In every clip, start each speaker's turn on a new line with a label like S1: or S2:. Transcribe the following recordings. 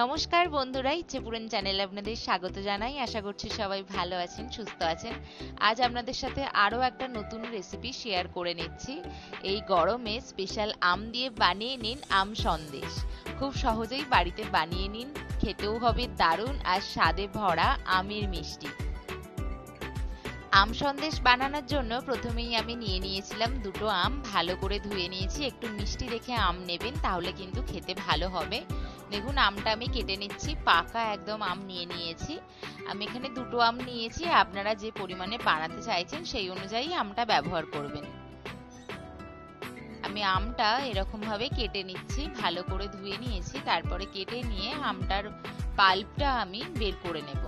S1: নমস্কার বন্ধুরা ইচ্ছেপুরন চ্যানেলে আপনাদের স্বাগত জানাই। আশা করছি সবাই ভালো আছেন, সুস্থ আছেন। আজ আপনাদের সাথে আরও একটা নতুন রেসিপি শেয়ার করে নিচ্ছি। এই গরমে স্পেশাল আম দিয়ে বানিয়ে নিন আম সন্দেশ। খুব সহজেই বাড়িতে বানিয়ে নিন, খেতেও হবে দারুণ আর স্বাদে ভরা আমের মিষ্টি। আম সন্দেশ বানানোর জন্য প্রথমেই আমি নিয়ে নিয়েছিলাম দুটো আম, ভালো করে ধুয়ে নিয়েছি। একটু মিষ্টি রেখে আম নেবেন, তাহলে কিন্তু খেতে ভালো হবে। দেখুন, আমটা আমি কেটে নিচ্ছি, পাকা একদম আম নিয়ে নিয়েছি। আমি এখানে দুটো আম নিয়েছি, আপনারা যে পরিমাণে বানাতে চাইছেন সেই অনুযায়ী আমটা ব্যবহার করবেন। আমি আমটা এরকমভাবে কেটে নিচ্ছি, ভালো করে ধুয়ে নিয়েছি, তারপরে কেটে নিয়ে আমটার পাল্পটা আমি বের করে নেব।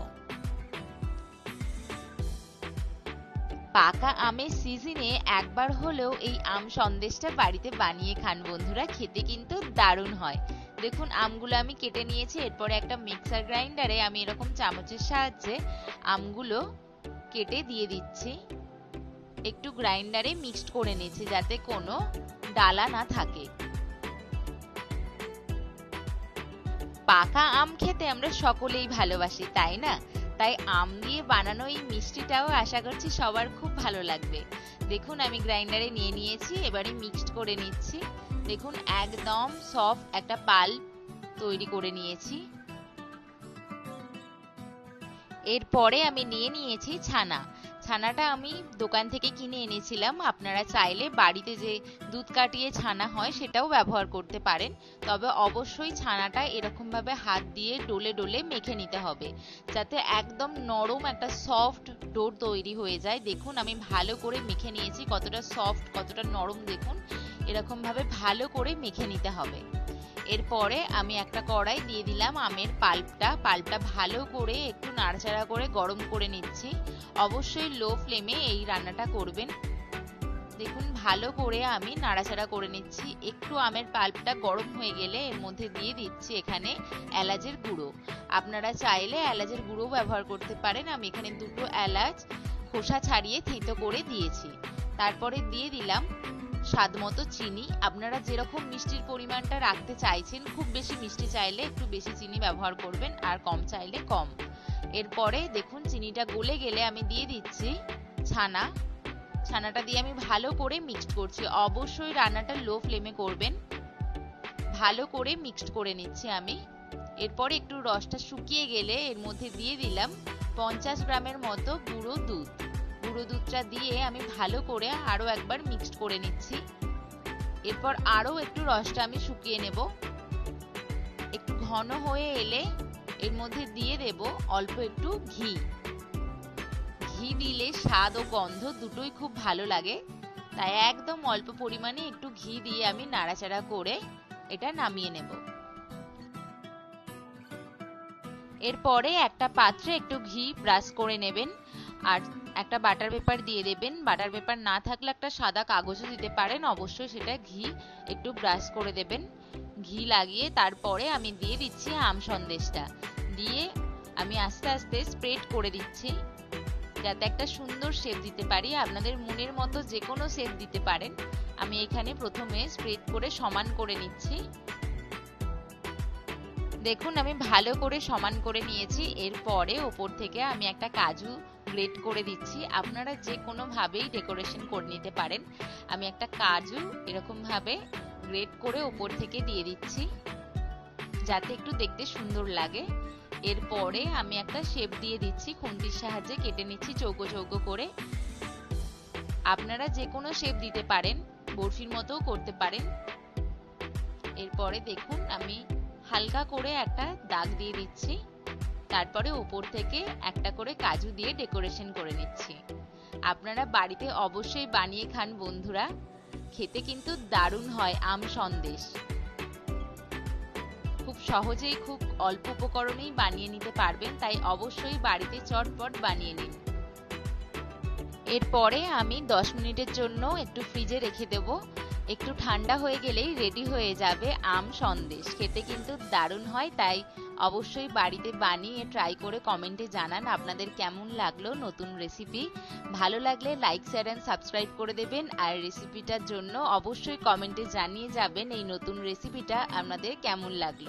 S1: পাকা আমের সিজনে একবার হলেও এই আম সন্দেশটা বাড়িতে বানিয়ে খান বন্ধুরা, খেতে কিন্তু দারুণ হয়। দেখুন, আমগুলো আমি কেটে নিয়েছি, এরপরে একটা মিক্সার গ্রাইন্ডারে আমি এরকম চামচের সাহায্যে আমগুলো কেটে দিয়ে দিচ্ছি। একটু গ্রাইন্ডারে মিক্সড করে নিচ্ছি যাতে কোনো ডালা না থাকে। পাকা আম খেতে আমরা সকলেই ভালোবাসি, তাই না? তাই আম দিয়ে বানানো এই মিষ্টিটাও আশা করছি সবার খুব ভালো লাগবে। দেখুন, আমি গ্রাইন্ডারে নিয়ে নিয়েছি, এবারে মিক্সড করে নিচ্ছি। দেখুন, একদম সফট একটা পাল তৈরি করে নিয়েছি। এরপরে আমি নিয়ে নিয়েছি ছানা। ছানাটা আমি দোকান থেকে কিনে এনেছিলাম। আপনারা চাইলে বাড়িতে যে দুধ কাটিয়ে ছানা হয় সেটাও ব্যবহার করতে পারেন। তবে অবশ্যই ছানাটা এরকম ভাবে হাত দিয়ে ডলে ডলে মেখে নিতে হবে, যাতে একদম নরম একটা সফট ডোর তৈরি হয়ে যায়। দেখুন, আমি ভালো করে মেখে নিয়েছি। কতটা সফট, কতটা নরম দেখুন। এরকম ভাবে ভালো করে মেখে নিতে হবে। এরপরে আমি একটা কড়াই দিয়ে দিলাম আমের পাল্পটা। পাল্পটা ভালো করে একটু নাড়াচাড়া করে গরম করে নিচ্ছি। অবশ্যই লো ফ্লেমে এই রান্নাটা করবেন। দেখুন, ভালো করে আমি নাড়াচাড়া করে নিচ্ছি। একটু আমের পাল্পটা গরম হয়ে গেলে এর মধ্যে দিয়ে দিচ্ছি এখানে এলাচের গুঁড়ো। আপনারা চাইলে এলাচের গুঁড়ো ব্যবহার করতে পারেন। আমি এখানে দুটো এলাচ খোসা ছাড়িয়ে থেতো করে দিয়েছি। তারপরে দিয়ে দিলাম স্বাদ মতো চিনি। আপনারা যেরকম মিষ্টির পরিমাণটা রাখতে চাইছেন, খুব বেশি মিষ্টি চাইলে একটু বেশি চিনি ব্যবহার করবেন, আর কম চাইলে কম। এরপরে দেখুন, চিনিটা গলে গেলে আমি দিয়ে দিচ্ছি ছানা। ছানাটা দিয়ে আমি ভালো করে মিক্সড করছি। অবশ্যই রান্নাটা লো ফ্লেমে করবেন। ভালো করে মিক্সড করে নিচ্ছি আমি। এরপরে একটু রসটা শুকিয়ে গেলে এর মধ্যে দিয়ে দিলাম পঞ্চাশ গ্রামের মতো গুঁড়ো দুধ। গুঁড়ো দুধটা দিয়ে আমি ভালো করে আরও একবার মিক্সড করে নিচ্ছি। এরপর আরও একটু রসটা আমি শুকিয়ে নেব। একটু ঘন হয়ে এলে এর মধ্যে দিয়ে দেব অল্প একটু ঘি। ঘি দিলে স্বাদ ও গন্ধ দুটোই খুব ভালো লাগে। তাই একদম অল্প পরিমাণে একটু ঘি দিয়ে আমি নাড়াচাড়া করে এটা নামিয়ে নেব। এরপরে একটা পাত্রে একটু ঘি ব্রাশ করে নেবেন। আর একটা বাটার পেপার দিয়ে দেবেন। বাটার পেপার না থাকলে একটা সাদা কাগজও দিতে পারেন। অবশ্যই সেটা ঘি একটু ব্রাশ করে দেবেন। ঘি লাগিয়ে তারপরে আমি দিয়ে দিচ্ছি আম সন্দেশটা। দিয়ে আমি আস্তে আস্তে স্প্রেড করে দিচ্ছি। যাতে একটা সুন্দর শেপ দিতে পারি। আপনাদের মনের মতো যে কোনো শেপ দিতে পারেন। আমি এখানে প্রথমে স্প্রেড করে সমান করে নিচ্ছি। দেখুন, আমি ভালো করে সমান করে নিয়েছি। এরপরে ওপর থেকে আমি একটা কাজু গ্রেট করে দিচ্ছি। আপনারা যে কোনো ভাবেই ডেকোরেশন করে নিতে পারেন। আমি একটা কাজু এরকম ভাবে গ্রেট করে ওপর থেকে দিয়ে দিচ্ছি, যাতে একটু দেখতে সুন্দর লাগে। এরপরে আমি একটা শেপ দিয়ে দিচ্ছি, খুন্তির সাহায্যে কেটে নিচ্ছি চৌকো চৌকো করে। আপনারা যে কোনো শেপ দিতে পারেন বরফির মতোও করতে পারেন। এরপরে দেখুন, আমি হালকা করে একটা দাগ দিয়ে দিচ্ছি। তারপরে উপর থেকে একটা করে কাজু দিয়ে ডেকোরেশন করে নিচ্ছি। আপনারা বাড়িতে অবশ্যই বানিয়ে খান বন্ধুরা। খেতে কিন্তু দারুণ হয়, আম সন্দেশ। খুব সহজেই খুব অল্প উপকরণেই বানিয়ে নিতে পারবেন, তাই অবশ্যই বাড়িতে চটপট বানিয়ে নিন। এরপরে আমি দশ মিনিটের জন্য একটু ফ্রিজে রেখে দেব। একটু ঠান্ডা হয়ে গেলেই রেডি হয়ে যাবে আম সন্দেশ। খেতে কিন্তু দারুণ হয়, তাই অবশ্যই বাড়িতে বানিয়ে ট্রাই করে কমেন্টে জানান আপনাদের কেমন লাগল নতুন রেসিপি ভালো লাগলে লাইক শেয়ার অ্যান্ড সাবস্ক্রাইব করে দেবেন। আর রেসিপিটার জন্য অবশ্যই কমেন্টে জানিয়ে যাবেন এই নতুন রেসিপিটা আপনাদের কেমন লাগল।